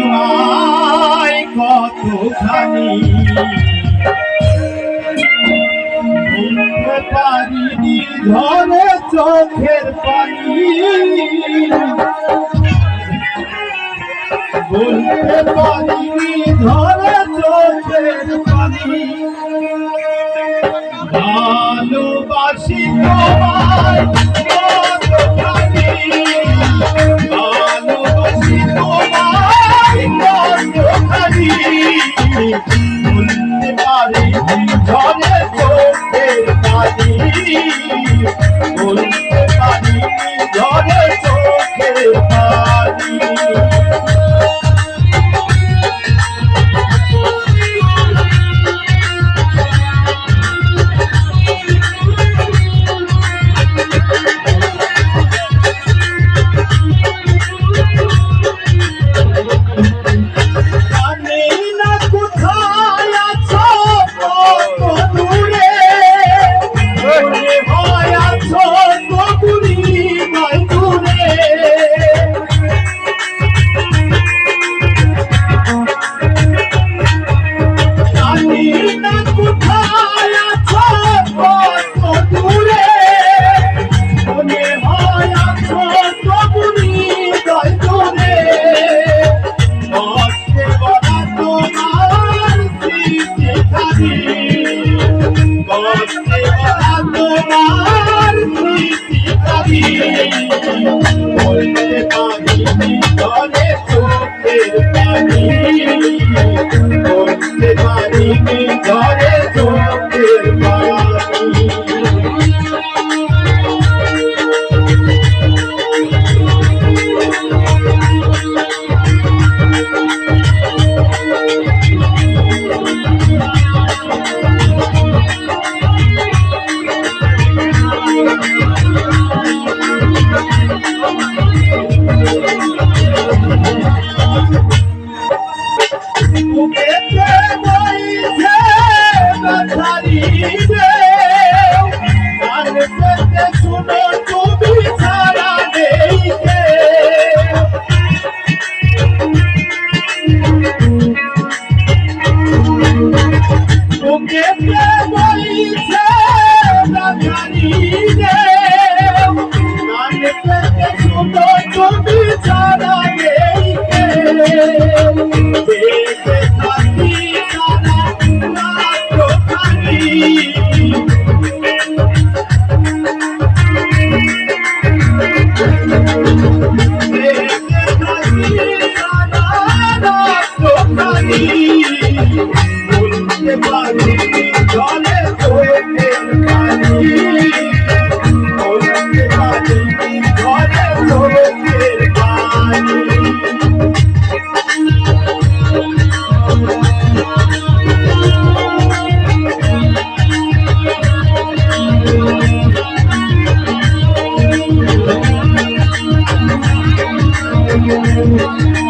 তোমায় কতখানি পারি ধরে চোখের পানি। বলতে পারি ধরে চোখের পানি। ভালোবাসি তোমার I'm